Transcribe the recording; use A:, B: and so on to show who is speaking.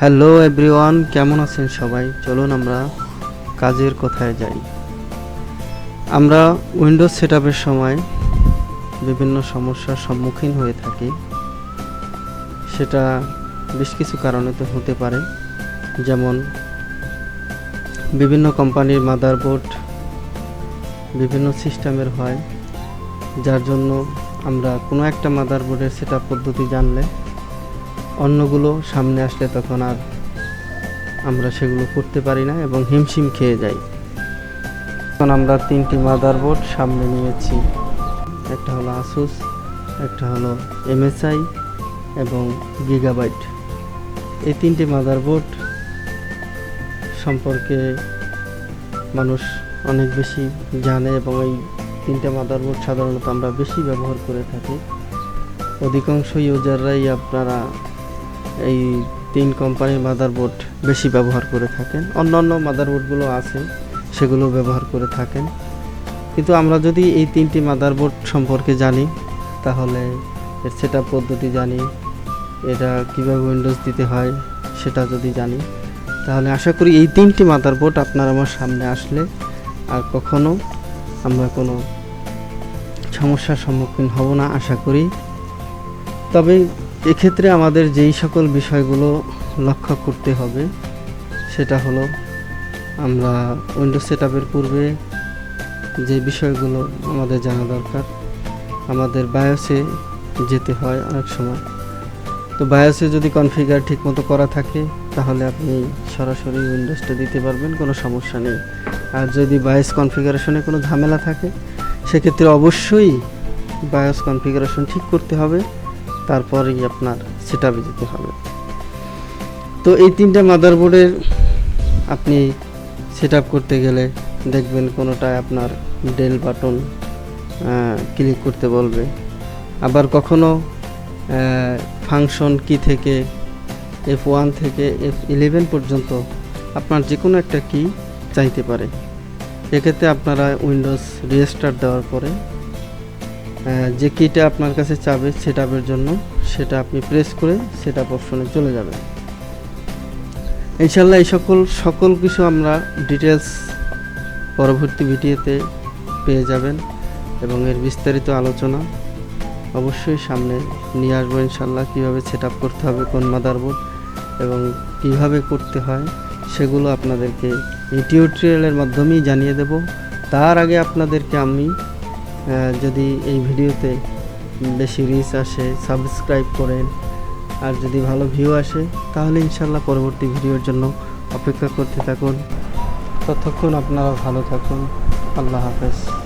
A: Hello everyone কেমন আছেন সবাই? চলুন আমরা কাজের কথায় যাই। আমরা উইন্ডোজ সেটআপের সময় বিভিন্ন সমস্যার সম্মুখীন হয়ে থাকি। সেটা বেশ কিছু কারণে তো হতে পারে। যেমন বিভিন্ন কোম্পানির মাদারবোর্ড বিভিন্ন সিস্টেমের হয়, যার জন্য আমরা কোনো একটা মাদারবোর্ডের সেটআপ পদ্ধতি জানলে অন্যগুলো সামনে আসলে তখন আর আমরা সেগুলো করতে পারি না এবং হিমশিম খেয়ে যাই। এখন আমরা তিনটি মাদারবোর্ড সামনে নিয়েছি। একটা হলো আসুস একটা হলো এমএসআই এবং গিগাবাইট এই তিনটি মাদারবোর্ড সম্পর্কে মানুষ অনেক বেশি জানে এবং এই তিনটে মাদারবোর্ড সাধারণত আমরা বেশি ব্যবহার করে থাকি। অধিকাংশ ইউজাররাই আপনারা এই তিন কোম্পানির মাদারবোর্ড বেশি ব্যবহার করে থাকেন। অন্যান্য মাদারবোর্ডগুলো আছে সেগুলো ব্যবহার করে থাকেন। কিন্তু আমরা যদি এই তিনটি মাদারবোর্ড সম্পর্কে জানি, তাহলে এর সেট পদ্ধতি জানি, এটা কীভাবে উইন্ডোজ দিতে হয়, সেটা যদি জানি, তাহলে আশা করি এই তিনটি মাদারবোর্ড আপনার আমার সামনে আসলে আর কখনো আমরা কোনো সমস্যার সম্মুখীন হব না, আশা করি। তবে এক্ষেত্রে আমাদের যেই সকল বিষয়গুলো লক্ষ্য করতে হবে, সেটা হলো আমরা উইন্ডোজ সেটআপের পূর্বে যে বিষয়গুলো আমাদের জানা দরকার, আমাদের বায়োসে যেতে হয় অনেক সময়। তো বায়োসে যদি কনফিগার ঠিকমতো করা থাকে, তাহলে আপনি সরাসরি উইন্ডোজটা দিতে পারবেন, কোনো সমস্যা নেই। আর যদি বায়োস কনফিগারেশনে কোনো ঝামেলা থাকে, সেক্ষেত্রে অবশ্যই বায়োস কনফিগারেশন ঠিক করতে হবে। তারপরেই আপনার সেটআপে যেতে হবে। তো এই তিনটা মাদারবোর্ডের আপনি সেট করতে গেলে দেখবেন কোনোটায় আপনার ডেল বাটন ক্লিক করতে বলবে। আবার কখনো ফাংশন কি থেকে এফ ওয়ান থেকে এফ ইলেভেন পর্যন্ত আপনার যে কোনো একটা কি চাইতে পারে। এক্ষেত্রে আপনারা উইন্ডোজ রিস্টার্ট দেওয়ার পরে যে কিটা আপনার কাছে চাবে সেট জন্য, সেটা আপনি প্রেস করে সেট আপ অপশনে চলে যাবেন। ইনশাল্লাহ এই সকল সকল কিছু আমরা ডিটেলস পরবর্তী ভিডিওতে পেয়ে যাবেন এবং এর বিস্তারিত আলোচনা অবশ্যই সামনে নিয়ে আসব ইনশাল্লাহ, কীভাবে সেট করতে হবে, কোন মাদারবোর্ড এবং কীভাবে করতে হয়, সেগুলো আপনাদেরকে এই টিউটোরিয়ালের মাধ্যমেই জানিয়ে দেব। তার আগে আপনাদেরকে আমি যদি এই ভিডিওতে বেশি রিচ আসে সাবস্ক্রাইব করেন, আর যদি ভালো ভিউ আসে, তাহলে ইনশাল্লাহ পরবর্তী ভিডিওর জন্য অপেক্ষা করতে থাকুন। ততক্ষণ আপনারা ভালো থাকুন। আল্লাহ হাফেজ।